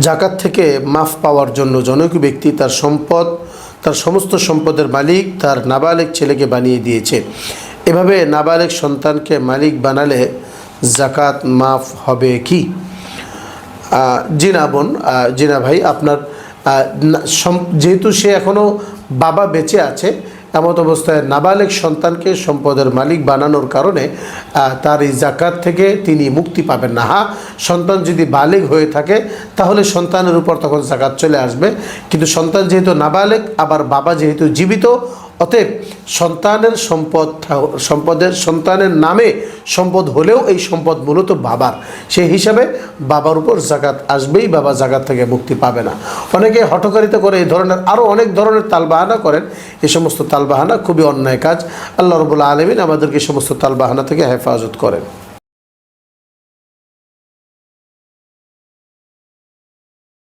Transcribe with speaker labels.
Speaker 1: জাকাত থেকে মাফ পাওয়ার জন্য জনৈক ব্যক্তি তার সম্পদ তার সমস্ত সম্পদের মালিক তার নাবালেক ছেলেকে বানিয়ে দিয়েছে। এভাবে নাবালেক সন্তানকে মালিক বানালে জাকাত মাফ হবে কি? আহ, জি বোন আহ, জি না ভাই আপনার যেহেতু সে এখনও বাবা বেঁচে আছে এমত অবস্থায় নাবালেক সন্তানকে সম্পদের মালিক বানানোর কারণে তার এই জাকাত থেকে তিনি মুক্তি পাবেন না। হ্যাঁ সন্তান যদি বালেগ হয়ে থাকে, তাহলে সন্তানের উপর তখন জাকাত চলে আসবে। কিন্তু সন্তান যেহেতু নাবালেক, আবার বাবা যেহেতু জীবিত, অতএব সন্তানের সম্পদ সম্পদের, সন্তানের নামে সম্পদ হলেও এই সম্পদ মূলত বাবার। সেই হিসাবে বাবার উপর জাকাত আসবেই, বাবা জাকাত থেকে মুক্তি পাবে না। অনেকে হঠকারিতা করে এই ধরনের আরও অনেক ধরনের তালবাহানা করেন। এই সমস্ত তালবাহানা খুবই অন্যায় কাজ। আল্লাহ রবুল্লা আলমিন আমাদেরকে সমস্ত তালবাহানা থেকে হেফাজত করেন।